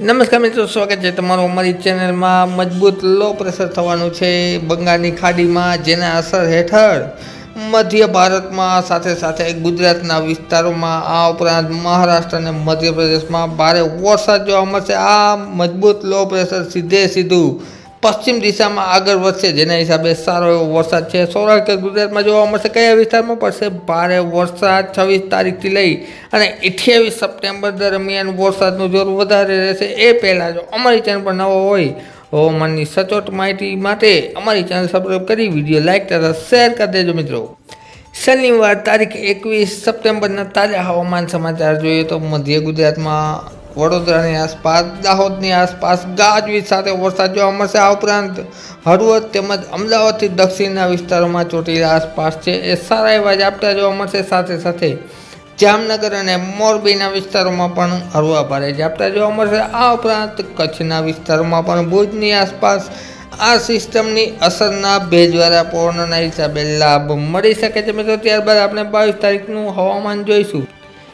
નમસ્કાર મિત્રો, સ્વાગત છે તમારું અમારી ચેનલમાં. મજબૂત લો પ્રેશર થવાનું છે બંગાળની ખાડીમાં, જેના અસર હેઠળ મધ્ય ભારતમાં, સાથે સાથે ગુજરાતના વિસ્તારોમાં, આ ઉપરાંત મહારાષ્ટ્ર અને મધ્યપ્રદેશમાં ભારે વરસાદ જોવા મળશે. આ મજબૂત લો પ્રેશર સીધે સીધું પશ્ચિમ દિશામાં આગળ વધશે, જેના હિસાબે સારો એવો વરસાદ છે. સૌરાષ્ટ્ર ગુજરાતમાં જોવા મળશે કયા વિસ્તારમાં પડશે? ભારે વરસાદ છવ્વીસ તારીખથી લઈ અને અઠ્યાવીસ સપ્ટેમ્બર દરમિયાન વરસાદનું જોર વધારે રહેશે. એ પહેલાં જો અમારી ચેનલ પર નવો હોય હવામાનની સચોટ માહિતી માટે અમારી ચેનલ સબસ્ક્રાઈબ કરી, વીડિયો લાઇક તથા શેર કરી દેજો મિત્રો. શનિવાર તારીખ એકવીસ સપ્ટેમ્બરના તાજા હવામાન સમાચાર જોઈએ તો મધ્ય ગુજરાતમાં વડોદરાની આસપાસ, દાહોદની આસપાસ ગાજવીજ સાથે વરસાદ જોવા મળશે. આ ઉપરાંત હળવદ તેમજ અમદાવાદથી દક્ષિણના વિસ્તારોમાં ચોટીલા આસપાસ છે. એ સારા એવા ઝાપટા જોવા મળશે. સાથે સાથે જામનગર અને મોરબીના વિસ્તારોમાં પણ હળવા ભારે ઝાપટા જોવા મળશે. આ ઉપરાંત કચ્છના વિસ્તારોમાં પણ ભુજની આસપાસ આ સિસ્ટમની અસરના ભેજવાળા પવનોના હિસાબે લાભ મળી શકે છે. મિત્રો, ત્યારબાદ આપણે બાવીસ તારીખનું હવામાન જોઈશું.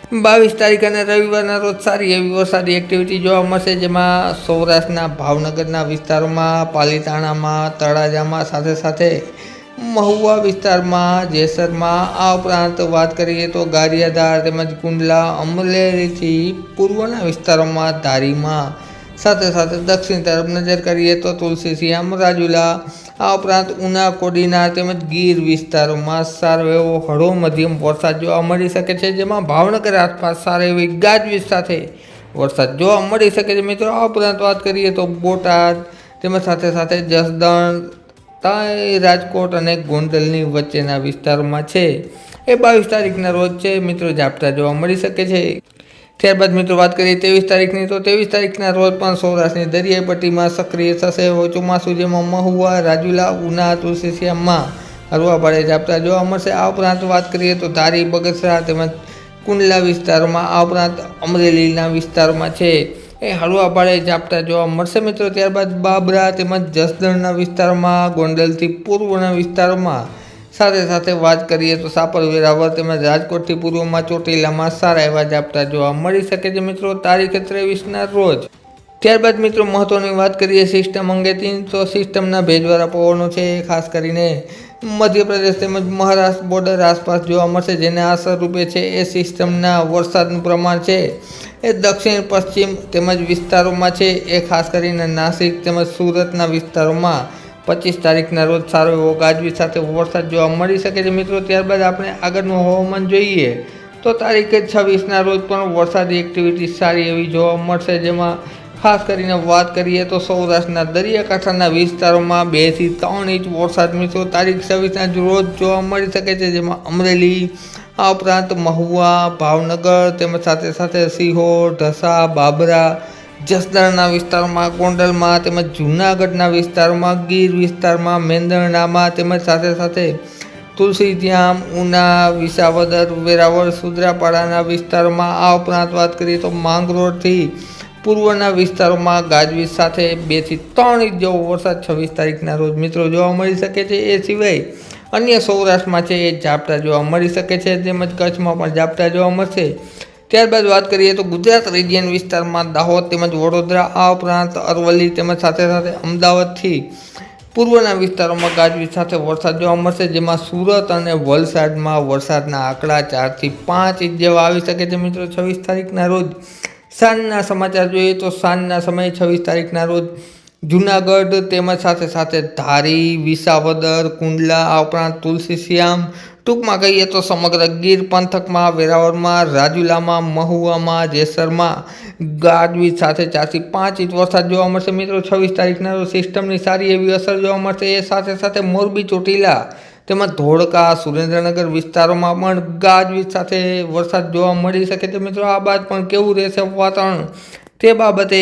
બાવીસ તારીખ અને રવિવારના રોજ સારી એવી વરસાદી એક્ટિવિટી જોવા મળશે, જેમાં સૌરાષ્ટ્રના ભાવનગરના વિસ્તારોમાં, પાલીતાણામાં, તળાજામાં સાથે સાથે મહુવા વિસ્તારમાં, જેસરમાં આ ઉપરાંત વાત કરીએ તો ગારિયાધાર તેમજ કુંડલા, અમરેલીથી પૂર્વના વિસ્તારોમાં ધારીમાં સાથે સાથે દક્ષિણ તરફ નજર કરીએ તો તુલસી સિયામ રાજુલા આ ઉપરાંત ઉના, કોડીના તેમજ ગીર વિસ્તારોમાં સારો એવો હળવો મધ્યમ વરસાદ જોવા મળી શકે છે, જેમાં ભાવનગર આસપાસ સારો એવી ગાજવીજ સાથે વરસાદ જોવા મળી શકે છે. મિત્રો, આ ઉપરાંત વાત કરીએ તો બોટાદ તેમજ સાથે સાથે જસદણ, તાય રાજકોટ અને ગોંડલની વચ્ચેના વિસ્તારોમાં છે. એ બાવીસ તારીખના રોજ છે. મિત્રો, ઝાપટા જોવા મળી શકે છે. ત્યારબાદ મિત્રો વાત કરીએ ત્રેવીસ તારીખની, તો ત્રેવીસ તારીખના રોજ પણ સૌરાષ્ટ્રની દરિયાઈ પટ્ટીમાં સક્રિય થશે. ચોમાસું જેમાં મહુવા, રાજુલા, ઉના, તુલસીશ્યામમાં હળવા ભારે ઝાપટા જોવા મળશે. આ ઉપરાંત વાત કરીએ તો ધારી, બગસરા તેમજ કુંડલા વિસ્તારોમાં, આ ઉપરાંત અમરેલીના વિસ્તારોમાં છે એ હળવા ભારે ઝાપટા જોવા મળશે મિત્રો. ત્યારબાદ બાબરા તેમજ જસદણના વિસ્તારોમાં, ગોંડલથી પૂર્વના વિસ્તારોમાં સાથે સાથે વાત કરીએ તો સાપર વેરાવળ તેમજ રાજકોટથી પૂર્વમાં ચોટીલામાં સારા એવા ઝાપટા જોવા મળી શકે છે મિત્રો. તારીખ ત્રેવીસના રોજ. ત્યારબાદ મિત્રો મહત્ત્વની વાત કરીએ સિસ્ટમ અંગેથી, તો સિસ્ટમના ભેજવાળા પવનો છે એ ખાસ કરીને મધ્યપ્રદેશ તેમજ મહારાષ્ટ્ર બોર્ડર આસપાસ જોવા મળશે, જેને અસર રૂપે છે એ સિસ્ટમના વરસાદનું પ્રમાણ છે. એ દક્ષિણ, પશ્ચિમ તેમજ વિસ્તારોમાં છે, એ ખાસ કરીને નાસિક તેમજ સુરતના વિસ્તારોમાં. પચીસ તારીખના રોજ સારો એવો ગાજવી સાથે વરસાદ જોવા મળી શકે છે મિત્રો. ત્યારબાદ આપણે આગળનું હવામાન જોઈએ તો તારીખે છવ્વીસના રોજ પણ વરસાદી એક્ટિવિટી સારી એવી જોવા મળશે. જેમાં ખાસ કરીને વાત કરીએ તો સૌરાષ્ટ્રના દરિયાકાંઠાના વિસ્તારોમાં બેથી ત્રણ ઇંચ વરસાદ મિત્રો. તારીખ છવ્વીસના રોજ જોવા મળી શકે છે, જેમાં અમરેલી, આ ઉપરાંત મહુવા, ભાવનગર, તેમજ સાથે સાથે સિહોર, ઢસા, બાબરા જસદણના વિસ્તારોમાં, ગોંડલમાં તેમજ જૂનાગઢના વિસ્તારોમાં, ગીર વિસ્તારમાં, મેંદરણામાં તેમજ સાથે સાથે તુલસીધામ, ઉના, વિસાવદર, વેરાવળ, સુદ્રાપાડાના વિસ્તારોમાં આ ઉપરાંત વાત કરીએ તો માંગરોળથી પૂર્વના વિસ્તારોમાં ગાજવીજ સાથે બેથી ત્રણ ઇંચ જેવો વરસાદ છવ્વીસ તારીખના રોજ મિત્રો જોવા મળી શકે છે. એ સિવાય અન્ય સૌરાષ્ટ્રમાં છે એ ઝાપટા જોવા મળી શકે છે તેમજ કચ્છમાં પણ ઝાપટા જોવા મળશે. ત્યારબાદ વાત કરીએ તો ગુજરાત રિજિયન વિસ્તારમાં દાહોદ તેમજ વડોદરા, આ ઉપરાંત અરવલ્લી તેમજ સાથે સાથે અમદાવાદથી પૂર્વના વિસ્તારોમાં ગાજવીજ સાથે વરસાદ જોવા મળશે, જેમાં સુરત અને વલસાડમાં વરસાદના આંકડા ચારથી પાંચ ઇંચ જેવા આવી શકે છે મિત્રો. છવ્વીસ તારીખના રોજ સાંજના સમાચાર જોઈએ તો સાંજના સમયે છવ્વીસ તારીખના રોજ જુનાગઢ તેમજ સાથે સાથે ધારી, વિસાવદર, કુંડલા, આ ઉપરાંત તુલસીશ્યામ ટૂંકમાં કહીએ તો સમગ્ર ગીર પંથકમાં, વેરાવળમાં, રાજુલામાં, મહુવામાં, જેસરમાં ગાજવીજ સાથે ચારથી પાંચ ઇંચ વરસાદ જોવા મળશે. મિત્રો, છવ્વીસ તારીખના સિસ્ટમની સારી એવી અસર જોવા મળશે. એ સાથે સાથે મોરબી, ચોટીલા તેમાં ધોળકા, સુરેન્દ્રનગર વિસ્તારોમાં પણ ગાજવીજ સાથે વરસાદ જોવા મળી શકે છે. મિત્રો, આ બાદ પણ કેવું રહેશે વાતાવરણ? તે બાબતે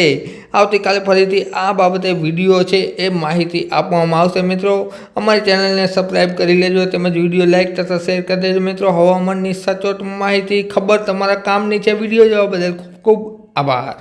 આવતીકાલે ફરીથી આ બાબતે વીડિયો છે એ માહિતી આપવામાં આવશે મિત્રો. અમારી ચેનલને સબસ્ક્રાઈબ કરી લેજો તેમજ વીડિયો લાઇક તથા શેર કરી દેજો મિત્રો. હવામાનની સચોટ માહિતી, ખબર તમારા કામની છે. વીડિયો જોવા બદલ ખૂબ ખૂબ આભાર.